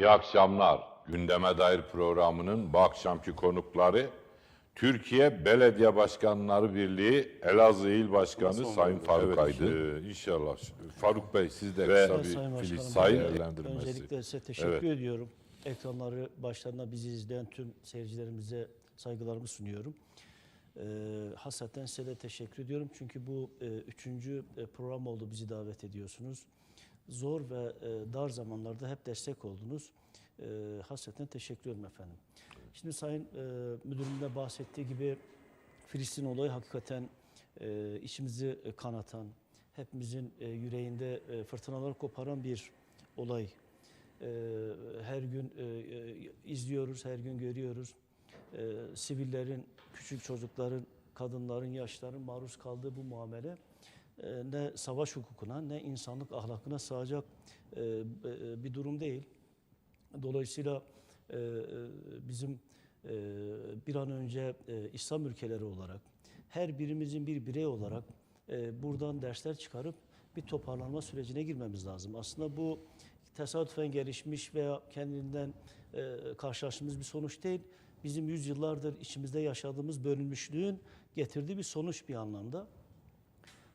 İyi akşamlar. Gündeme dair programının bu akşamki konukları Türkiye Belediye Başkanları Birliği Elazığ İl Başkanı Sayın Faruk Aydın. inşallah. Faruk Bey siz de Ve- kısa Evet, bir Filiz Sayın değerlendirmesi. Öncelikle size teşekkür ediyorum. Ekranları başlarına bizi izleyen tüm seyircilerimize saygılarımı sunuyorum. Ee, hasreten size de teşekkür ediyorum. Çünkü bu e, üçüncü e, program oldu bizi davet ediyorsunuz. Zor ve e, dar zamanlarda hep destek oldunuz. E, hasreten teşekkür ederim efendim. Şimdi Sayın e, Müdürüm de bahsettiği gibi Filistin olayı hakikaten e, içimizi e, kanatan, hepimizin e, yüreğinde e, fırtınalar koparan bir olay. E, her gün e, e, izliyoruz, her gün görüyoruz. E, sivillerin, küçük çocukların, kadınların, yaşların maruz kaldığı bu muamele ne savaş hukukuna ne insanlık ahlakına sığacak e, e, bir durum değil. Dolayısıyla e, e, bizim e, bir an önce e, İslam ülkeleri olarak her birimizin bir birey olarak e, buradan dersler çıkarıp bir toparlanma sürecine girmemiz lazım. Aslında bu tesadüfen gelişmiş veya kendinden e, karşılaştığımız bir sonuç değil. Bizim yüzyıllardır içimizde yaşadığımız bölünmüşlüğün getirdiği bir sonuç bir anlamda.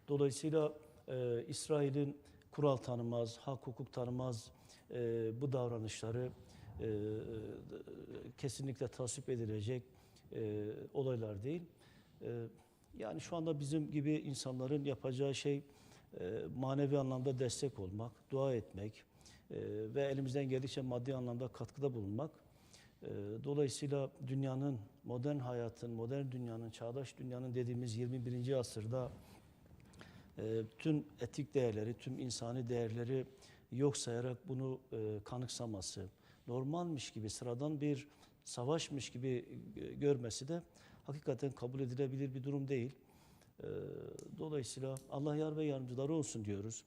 Dolayısıyla e, İsrail'in kural tanımaz, hak hukuk tanımaz e, bu davranışları e, kesinlikle tasvip edilecek e, olaylar değil. E, yani şu anda bizim gibi insanların yapacağı şey e, manevi anlamda destek olmak, dua etmek e, ve elimizden geldikçe maddi anlamda katkıda bulunmak. E, dolayısıyla dünyanın, modern hayatın, modern dünyanın, çağdaş dünyanın dediğimiz 21. asırda e, tüm etik değerleri, tüm insani değerleri yok sayarak bunu e, kanıksaması, normalmiş gibi, sıradan bir savaşmış gibi e, görmesi de hakikaten kabul edilebilir bir durum değil. E, dolayısıyla Allah yar ve yardımcıları olsun diyoruz.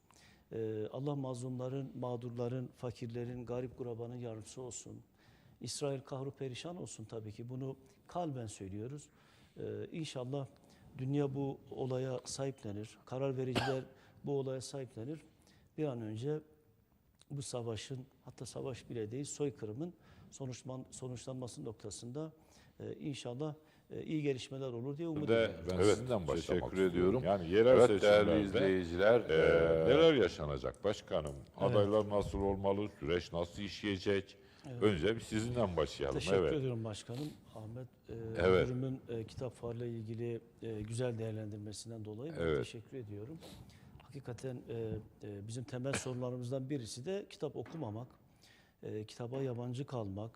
E, Allah mazlumların, mağdurların, fakirlerin, garip kurabanın yardımcısı olsun. İsrail kahru perişan olsun tabii ki. Bunu kalben söylüyoruz. Ee, inşallah dünya bu olaya sahiplenir. Karar vericiler bu olaya sahiplenir. Bir an önce bu savaşın hatta savaş bile değil soykırımın sonuçman, sonuçlanması noktasında e, inşallah e, iyi gelişmeler olur diye umut ediyorum. ben Evet, sizden başlamak teşekkür istiyorum. ediyorum. Yani yerel Evet, değerli izleyiciler, e, e, neler yaşanacak başkanım? Adaylar nasıl olmalı? Süreç nasıl işleyecek? Önce bir sizinle başlayalım. Teşekkür evet. ediyorum başkanım. Ahmet e, Evet. müdürümün e, kitap fuarıyla ilgili e, güzel değerlendirmesinden dolayı ben Evet. teşekkür ediyorum. Hakikaten e, e, bizim temel sorunlarımızdan birisi de kitap okumamak, e, kitaba yabancı kalmak,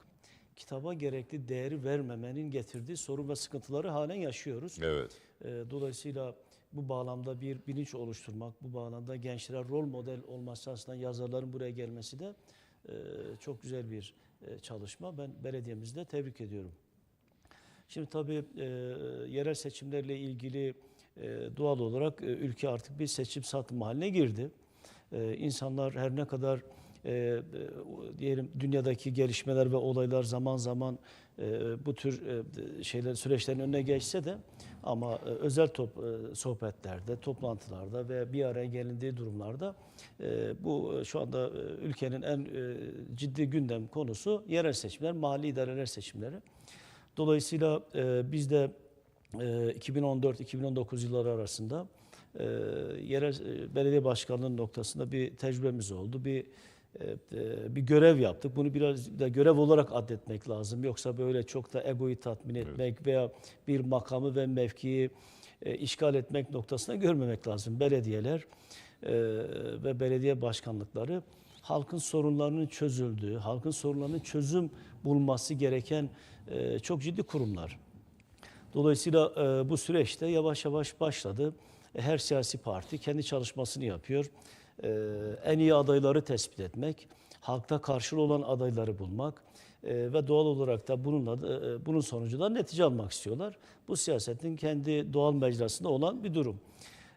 kitaba gerekli değeri vermemenin getirdiği sorun ve sıkıntıları halen yaşıyoruz. Evet. E, Dolayısıyla bu bağlamda bir bilinç oluşturmak, bu bağlamda gençlere rol model olması aslında yazarların buraya gelmesi de çok güzel bir e, çalışma. Ben belediyemizde tebrik ediyorum. Şimdi tabii e, yerel seçimlerle ilgili e, doğal olarak ülke artık bir seçim satım haline girdi. E, insanlar her ne kadar e, e, diyelim dünyadaki gelişmeler ve olaylar zaman zaman e, bu tür e, şeyler süreçlerin önüne geçse de ama e, özel top, e, sohbetlerde, toplantılarda ve bir araya gelindiği durumlarda e, bu e, şu anda e, ülkenin en e, ciddi gündem konusu yerel seçimler, mahalli idareler seçimleri. Dolayısıyla e, biz de e, 2014-2019 yılları arasında e, yerel e, belediye başkanlığı noktasında bir tecrübemiz oldu. Bir bir görev yaptık. Bunu biraz da görev olarak adetmek lazım. Yoksa böyle çok da egoyu tatmin etmek veya bir makamı ve mevkiyi e, işgal etmek noktasına görmemek lazım. Belediyeler e, ve belediye başkanlıkları halkın sorunlarının çözüldüğü, halkın sorunlarının çözüm bulması gereken e, çok ciddi kurumlar. Dolayısıyla e, bu süreçte yavaş yavaş başladı. E, Her siyasi parti kendi çalışmasını yapıyor. E, en iyi adayları tespit etmek, halkta karşılığı olan adayları bulmak e, ve doğal olarak da bununla e, bunun sonucu da netice almak istiyorlar. Bu siyasetin kendi doğal mecrasında olan bir durum.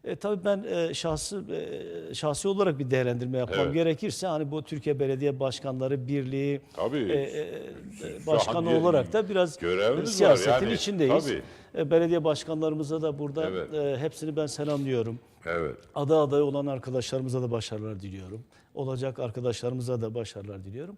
E, tabii ben e, şahsı e, şahsi olarak bir değerlendirme yapmam Evet. gerekirse hani bu Türkiye Belediye Başkanları Birliği Tabii. e, e, başkanı olarak da biraz var siyasetin yani, içindeyiz. tabii. E, Belediye başkanlarımıza da burada Evet. e, hepsini ben selamlıyorum. Evet. Aday adayı olan arkadaşlarımıza da başarılar diliyorum. Olacak arkadaşlarımıza da başarılar diliyorum.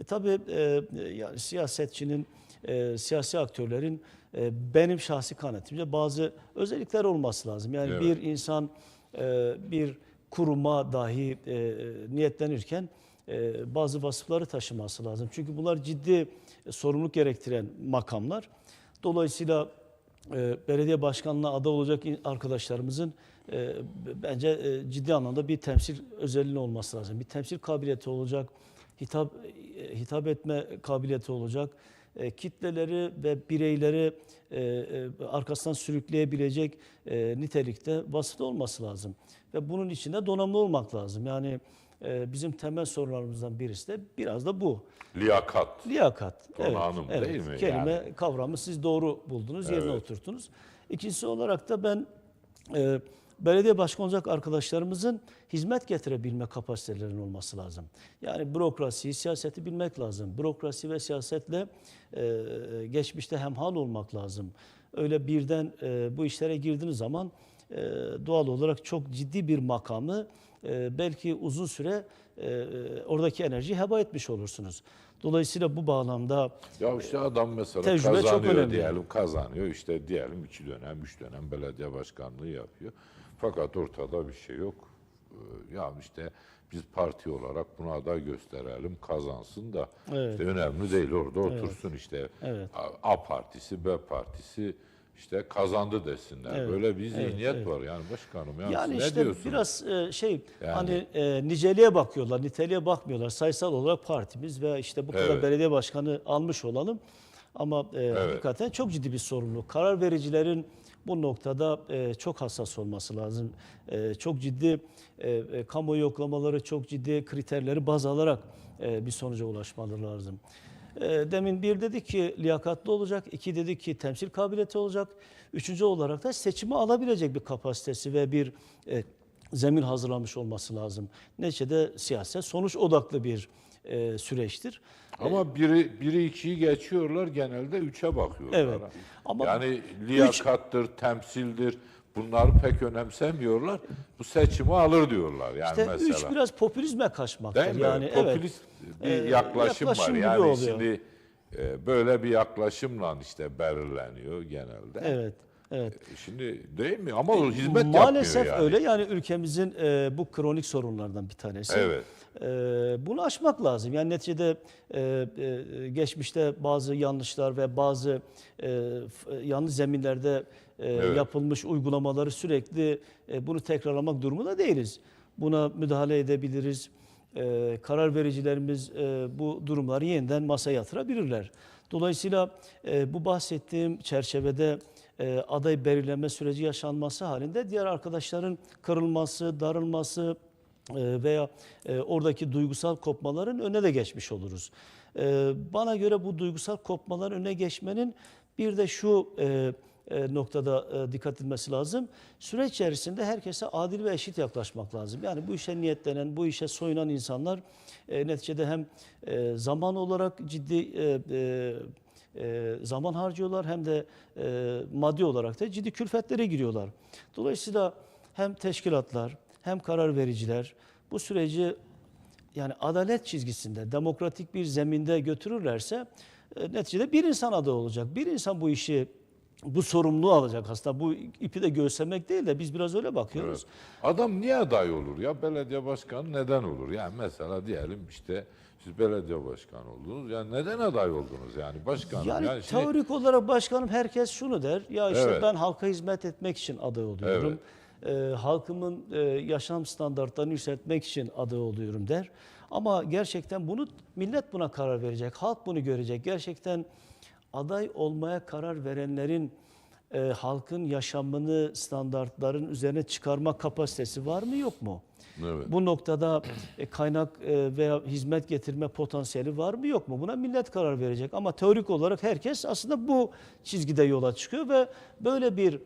E, tabii e, yani siyasetçinin, e, siyasi aktörlerin e, benim şahsi kanaatimce bazı özellikler olması lazım. Yani Evet. bir insan e, bir kuruma dahi e, niyetlenirken e, bazı vasıfları taşıması lazım. Çünkü bunlar ciddi e, sorumluluk gerektiren makamlar. Dolayısıyla e, belediye başkanlığına aday olacak arkadaşlarımızın e, bence e, ciddi anlamda bir temsil özelliği olması lazım. Bir temsil kabiliyeti olacak, hitap e, hitap etme kabiliyeti olacak. E, kitleleri ve bireyleri e, e, arkasından sürükleyebilecek e, nitelikte vasıfta olması lazım. Ve bunun içinde donanımlı olmak lazım. Yani e, bizim temel sorunlarımızdan birisi de biraz da bu. Liyakat. Liyakat. Donanım değil mi? Kelime Yani. kavramı siz doğru buldunuz, yerine Evet. oturttunuz. İkincisi olarak da ben e, belediye başkan olacak arkadaşlarımızın hizmet getirebilme kapasitelerinin olması lazım. Yani bürokrasiyi, siyaseti bilmek lazım. Bürokrasi ve siyasetle e, geçmişte hemhal olmak lazım. Öyle birden e, bu işlere girdiğiniz zaman e, doğal olarak çok ciddi bir makamı e, belki uzun süre e, e, oradaki enerjiyi heba etmiş olursunuz. Dolayısıyla bu bağlamda Ya işte adam mesela Tecrübe çok kazanıyor önemli. diyelim kazanıyor işte diyelim iki dönem üç dönem belediye başkanlığı yapıyor. Fakat ortada bir şey yok. Ee, Ya işte biz parti olarak buna aday gösterelim kazansın da Evet. işte önemli değil orada otursun işte Evet. A, partisi B partisi işte kazandı desinler. Evet. Böyle bir zihniyet Evet, evet. var yani başkanım. Yani, Yani siz ne işte diyorsunuz? biraz e, şey Yani- hani e, niceliğe bakıyorlar, niteliğe bakmıyorlar. Sayısal olarak partimiz ve işte bu kadar Evet. belediye başkanı almış olalım. Ama e, hakikaten çok ciddi bir sorumluluk. Karar vericilerin bu noktada e, çok hassas olması lazım. E, çok ciddi e, e, kamuoyu yoklamaları, çok ciddi kriterleri baz alarak e, bir sonuca ulaşmaları lazım. E, Demin bir dedi ki liyakatlı olacak, iki dedi ki temsil kabiliyeti olacak, üçüncü olarak da seçimi alabilecek bir kapasitesi ve bir e, zemin hazırlamış olması lazım. Neticede siyaset sonuç odaklı bir e, süreçtir. Ama biri, biri ikiyi geçiyorlar genelde üçe bakıyorlar. Evet. Ama yani liyakattır, temsildir bunları pek önemsemiyorlar. Bu seçimi alır diyorlar yani İşte mesela. üç biraz popülizme kaçmaktır. Değil mi? Yani Popülist bir Ee, yaklaşım, yaklaşım var. Yani oluyor. şimdi e, böyle bir yaklaşımla işte belirleniyor genelde. Evet. Evet. E, Şimdi değil mi? Ama o hizmet Maalesef yapmıyor yani. öyle. Yani ülkemizin e, bu kronik sorunlardan bir tanesi. Evet. E, bunu aşmak lazım. Yani neticede e, e, geçmişte bazı yanlışlar ve bazı e, yanlış zeminlerde e, Evet. yapılmış uygulamaları sürekli e, bunu tekrarlamak durumunda değiliz. Buna müdahale edebiliriz. E, karar vericilerimiz e, bu durumları yeniden masaya yatırabilirler. Dolayısıyla e, bu bahsettiğim çerçevede e, aday belirleme süreci yaşanması halinde diğer arkadaşların kırılması, darılması e, veya e, oradaki duygusal kopmaların önüne de geçmiş oluruz. E, Bana göre bu duygusal kopmaların önüne geçmenin bir de şu noktada dikkat edilmesi lazım. Süreç içerisinde herkese adil ve eşit yaklaşmak lazım. Yani bu işe niyetlenen, bu işe soyunan insanlar neticede hem zaman olarak ciddi e, zaman harcıyorlar hem de e, maddi olarak da ciddi külfetlere giriyorlar. Dolayısıyla hem teşkilatlar hem karar vericiler bu süreci yani adalet çizgisinde, demokratik bir zeminde götürürlerse e, neticede bir insan aday olacak. Bir insan bu işi, bu sorumluluğu alacak aslında. Bu ipi de göğüslemek değil de biz biraz öyle bakıyoruz. Adam niye aday olur ya? Belediye başkanı neden olur? Yani mesela diyelim işte siz belediye başkanı oldunuz. Yani neden aday oldunuz yani başkanım? Yani, Yani, şimdi- teorik olarak başkanım herkes şunu der. Ya işte Evet. ben halka hizmet etmek için aday oluyorum. Ee, halkımın e, yaşam standartlarını yükseltmek için aday oluyorum der. Ama gerçekten bunu millet buna karar verecek. Halk bunu görecek. Gerçekten aday olmaya karar verenlerin e, halkın yaşamını standartların üzerine çıkarma kapasitesi var mı yok mu? Evet. Bu noktada e, kaynak e, veya hizmet getirme potansiyeli var mı yok mu? Buna millet karar verecek. Ama teorik olarak herkes aslında bu çizgide yola çıkıyor ve böyle bir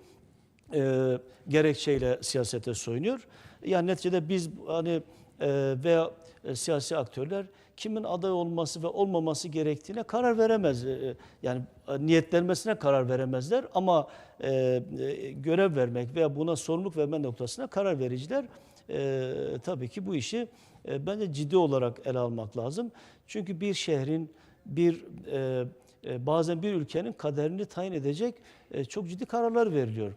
e, gerekçeyle siyasete soyunuyor. Yani neticede biz hani e, veya e, siyasi aktörler kimin aday olması ve olmaması gerektiğine karar veremez. E, yani e, niyetlenmesine karar veremezler ama e, e, görev vermek veya buna sorumluluk verme noktasına karar vericiler tabii ki bu işi bence ciddi olarak ele almak lazım. Çünkü bir şehrin, bir bazen bir ülkenin kaderini tayin edecek çok ciddi kararlar veriliyor.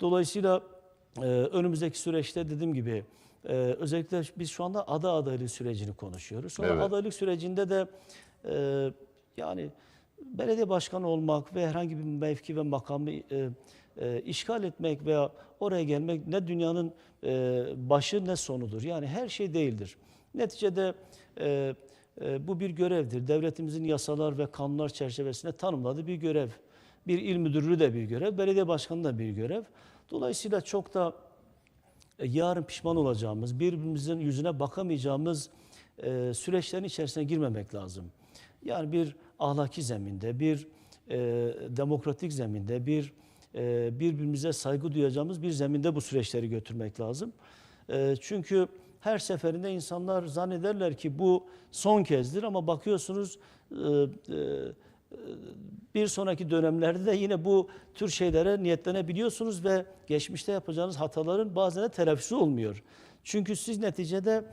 Dolayısıyla önümüzdeki süreçte dediğim gibi e, özellikle biz şu anda ada adaylığı sürecini konuşuyoruz. Sonra Evet. adaylık sürecinde de e, yani belediye başkanı olmak ve herhangi bir mevki ve makamı e, e, işgal etmek veya oraya gelmek ne dünyanın e, başı ne sonudur. Yani her şey değildir. Neticede e, e, bu bir görevdir. Devletimizin yasalar ve kanunlar çerçevesinde tanımladığı bir görev. Bir il müdürlüğü de bir görev, belediye başkanı da bir görev. Dolayısıyla çok da yarın pişman olacağımız, birbirimizin yüzüne bakamayacağımız e, süreçlerin içerisine girmemek lazım. Yani bir ahlaki zeminde, bir e, demokratik zeminde, bir e, birbirimize saygı duyacağımız bir zeminde bu süreçleri götürmek lazım. Çünkü her seferinde insanlar zannederler ki bu son kezdir ama bakıyorsunuz bir sonraki dönemlerde de yine bu tür şeylere niyetlenebiliyorsunuz ve geçmişte yapacağınız hataların bazen de telafisi olmuyor. Çünkü siz neticede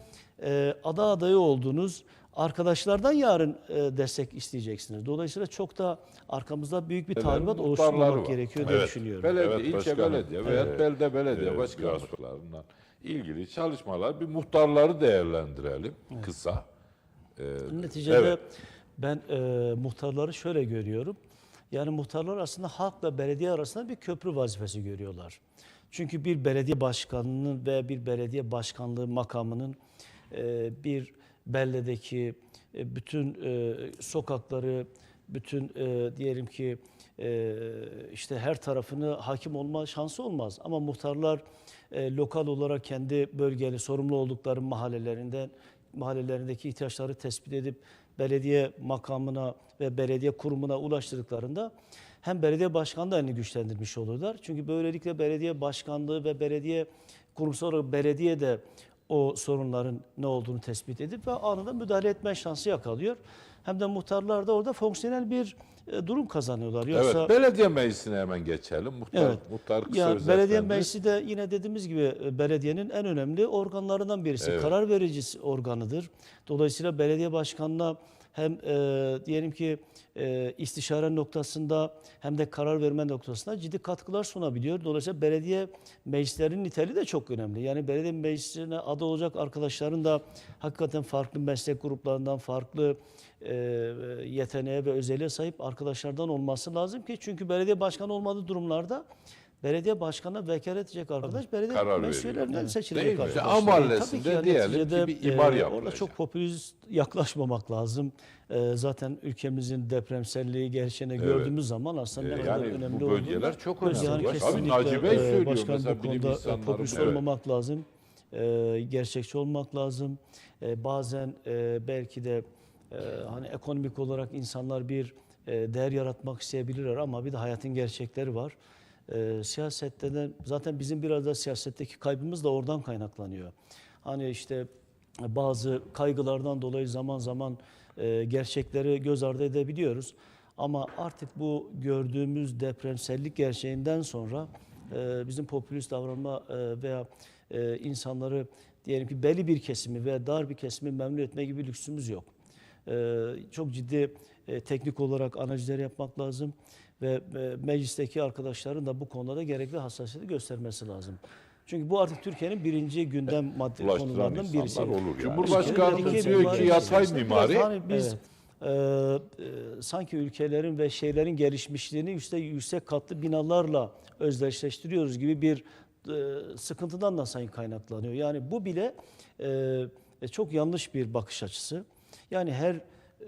e, ada adayı olduğunuz arkadaşlardan yarın e, destek isteyeceksiniz. Dolayısıyla çok da arkamızda büyük bir talimat oluşturmamak var. gerekiyor diye Evet. düşünüyorum. Belediye, Evet, ilçe başkanım. belediye veya Evet. belde belediye Evet, başkanlıklarından ilgili çalışmalar bir muhtarları değerlendirelim kısa. Neticede Evet. Ben e, muhtarları şöyle görüyorum. Yani muhtarlar aslında halkla belediye arasında bir köprü vazifesi görüyorlar. Çünkü bir belediye başkanının ve bir belediye başkanlığı makamının e, bir beldedeki e, bütün e, sokakları, bütün e, diyelim ki e, işte her tarafını hakim olma şansı olmaz. Ama muhtarlar e, lokal olarak kendi bölgeli sorumlu oldukları mahallelerinden mahallelerindeki ihtiyaçları tespit edip belediye makamına ve belediye kurumuna ulaştırdıklarında hem belediye başkanlığını güçlendirmiş olurlar. Çünkü böylelikle belediye başkanlığı ve belediye kurumsal olarak belediye de o sorunların ne olduğunu tespit edip ve anında müdahale etme şansı yakalıyor. Hem de muhtarlar da orada fonksiyonel bir e, durum kazanıyorlar. Yoksa Evet, belediye meclisine hemen geçelim. Muhtar, Evet. muhtar kısa ya belediye meclisi de yine dediğimiz gibi e, belediyenin en önemli organlarından birisi. Karar verici organıdır. Dolayısıyla belediye başkanına hem e, diyelim ki e, istişare noktasında hem de karar verme noktasında ciddi katkılar sunabiliyor. Dolayısıyla belediye meclislerinin niteliği de çok önemli. Yani belediye meclisine aday olacak arkadaşların da hakikaten farklı meslek gruplarından farklı e, yeteneğe ve özelliğe sahip arkadaşlardan olması lazım ki çünkü belediye başkanı olmadığı durumlarda belediye başkanına vekalet edecek arkadaş belediye Karar meclis veriyor. üyelerinden Değil seçilecek mi? arkadaşlar. İşte mahallesinde Tabii ki yani diyelim ki bir imar e, yapılacak. Orada çok popülist yaklaşmamak lazım. E, zaten ülkemizin depremselliği gerçeğini gördüğümüz zaman aslında ne E, kadar yani önemli bu bölgeler olduğunu çok önemli. Yani kesinlikle Naci Bey söylüyor başkan mesela bu konuda popülist Evet. olmamak lazım. E, gerçekçi olmak lazım. E, bazen e, belki de e, hani ekonomik olarak insanlar bir e, değer yaratmak isteyebilirler ama bir de hayatın gerçekleri var. E, siyasette de zaten bizim biraz da siyasetteki kaybımız da oradan kaynaklanıyor. Hani işte bazı kaygılardan dolayı zaman zaman e, gerçekleri göz ardı edebiliyoruz. Ama artık bu gördüğümüz depremsellik gerçeğinden sonra e, bizim popülist davranma e, veya e, insanları diyelim ki belli bir kesimi veya dar bir kesimi memnun etme gibi lüksümüz yok. E, çok ciddi e, teknik olarak analizler yapmak lazım ve e, meclisteki arkadaşların da bu konuda da gerekli hassasiyeti göstermesi lazım. Çünkü bu artık Türkiye'nin birinci gündem madde Ulaştıran konularından birisi. insanlar olur yani. Cumhurbaşkanımız diyor ki yatay Biraz mimari hani biz e, e, sanki ülkelerin ve şeylerin gelişmişliğini işte yüksek katlı binalarla özdeşleştiriyoruz gibi bir e, sıkıntıdan da sanki kaynaklanıyor. Yani bu bile e, çok yanlış bir bakış açısı. Yani her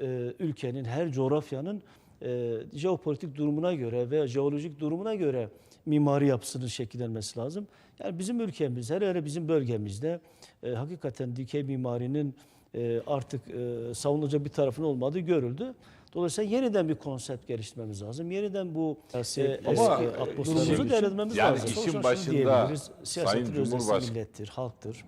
e, ülkenin, her coğrafyanın e, jeopolitik durumuna göre veya jeolojik durumuna göre mimari yapısının şekillenmesi lazım. Yani bizim ülkemiz, hele hele bizim bölgemizde e, hakikaten dikey mimarinin e, artık e, savunulacak bir tarafın olmadığı görüldü. Dolayısıyla yeniden bir konsept geliştirmemiz lazım. Yeniden bu e, eski atmosferimizi işin- değerlendirmemiz yani lazım. işin Sonuçta şunu başında Sayın Siyasetin öznesi Cumhurbaş- millettir, halktır.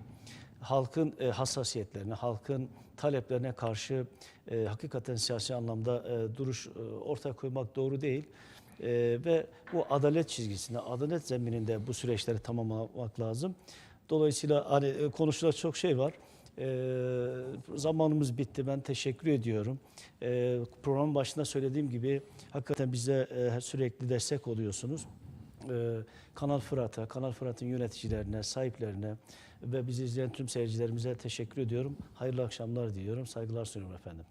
Halkın e, hassasiyetlerine, halkın taleplerine karşı e, hakikaten siyasi anlamda e, duruş e, ortaya koymak doğru değil. E, ve bu adalet çizgisinde, adalet zemininde bu süreçleri tamamlamak lazım. Dolayısıyla hani e, konuşulacak çok şey var. E, zamanımız bitti. Ben teşekkür ediyorum. E, programın başında söylediğim gibi hakikaten bize e, sürekli destek oluyorsunuz. E, Kanal Fırat'a, Kanal Fırat'ın yöneticilerine, sahiplerine ve bizi izleyen tüm seyircilerimize teşekkür ediyorum. Hayırlı akşamlar diliyorum. Saygılar sunuyorum efendim.